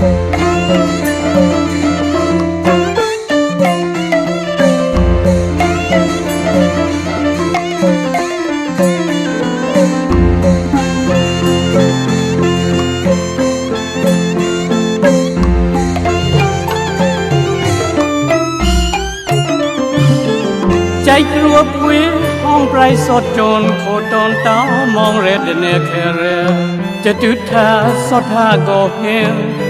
ใจกลัวปุยห้องไพรสดจนโคตอนเต้ามองเรดเนแคเรจะจุดทาสดหาก็เห็นเหยียเกรียงทอประทานวาดโลละเอียบลอนตะเราใส่ตะมาเกเนียปะเตล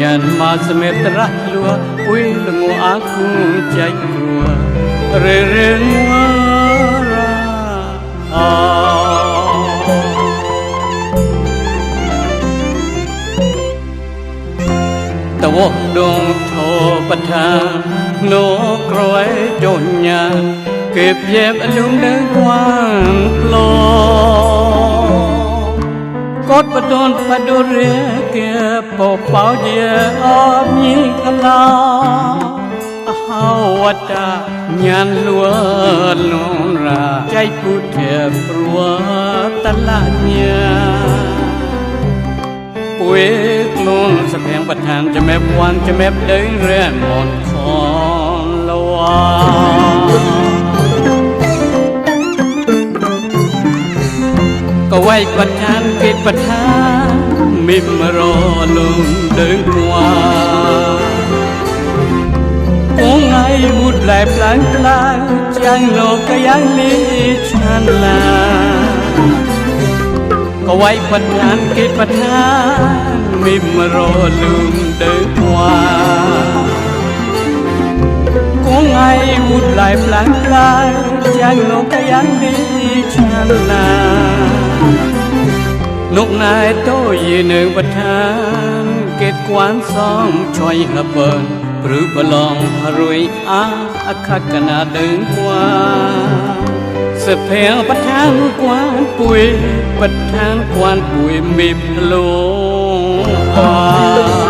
เกียรยันมาสเมตรักลัวอุยลงอาคุใจกลัวเรเรงวาราอาตะวกดงโทปทานโนกรอยจนยาเก็บเย็บอลุมเดินกว้างปลอกดประดนประดูเรียเก็บ ปกเป่าเดียออบยิงกลาเฮาวัดายันลัวลงราใจผู้เทบรัวตะละเนียปุ้ยกลนสะแพงประทานจะแมบวันจะแมบเดินเรียนหมดคอนละวาก็ไว้ประทานเกิดประทาน มิมารอลงเดินกว่าโอ้ไงบุดไหลพลางกลางจังโลกก็ยังลีชันลาก็ไว้ประทาเกตประทามิมรอลืมเดินกว่าก็ไงวุดหลายพลางกลายจากโลกก็ยังดีชันลา លោកណែតូយនៅវត្ថានកេតគួនសងជួយហបើនព្រឺប្រឡងរួយអាអខកណាដើងគួសិភែបថានគួនពួយបថានគួនពួយមេផ្លោអ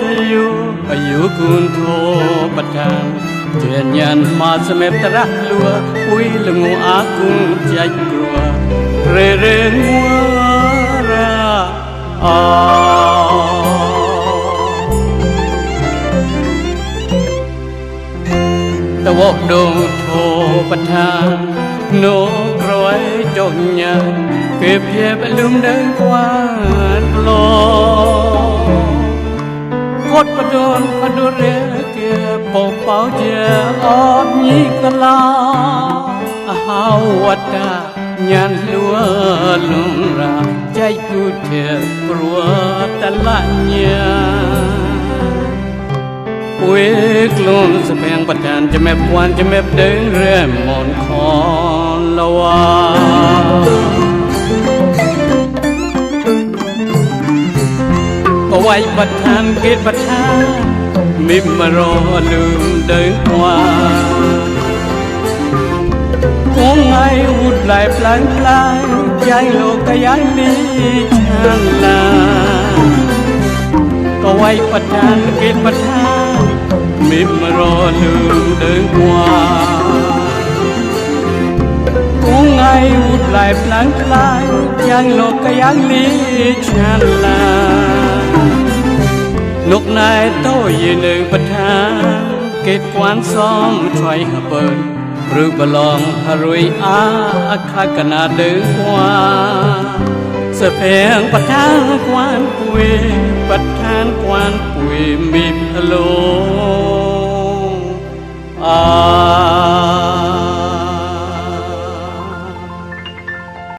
តយោអាយុគុនធោបតាជាញានមកស្មេបត្រាស់លួពួយលងអាគុងចាច់គ្រួរេរេងួរាអតវកដងធោបតានោះក្រយចុញញាគេភៀបលំដឹងខ្វានផ្លោ เป่าเจียออบยิกลาหาวัดายันลัวลุงราใจกูเทกลัวตะละเนียปุยกลุนสะแพงประทานจะแม่พวนจะแม่เดินเรื่องมอนคอนละวาก็ไว้ประทานเกตประทาน มิมารอลืม đời qua Cố ngay hút lại plan plan Giang lộ cái giang đi chẳng là Có quay bật đàn kết bật đàn Mìm mà rò lương đời qua Cố ngay hút lại plan plan Giang lộ cái giang đi chẳng là Lúc này tôi về nơi bật hà Kết quán xóm trai hà bơn Rư bà lòng hà rùi á Á khá cả nà đứ qua Sở phèng bật thang quan quê Bật thang quan quê mịp hà lô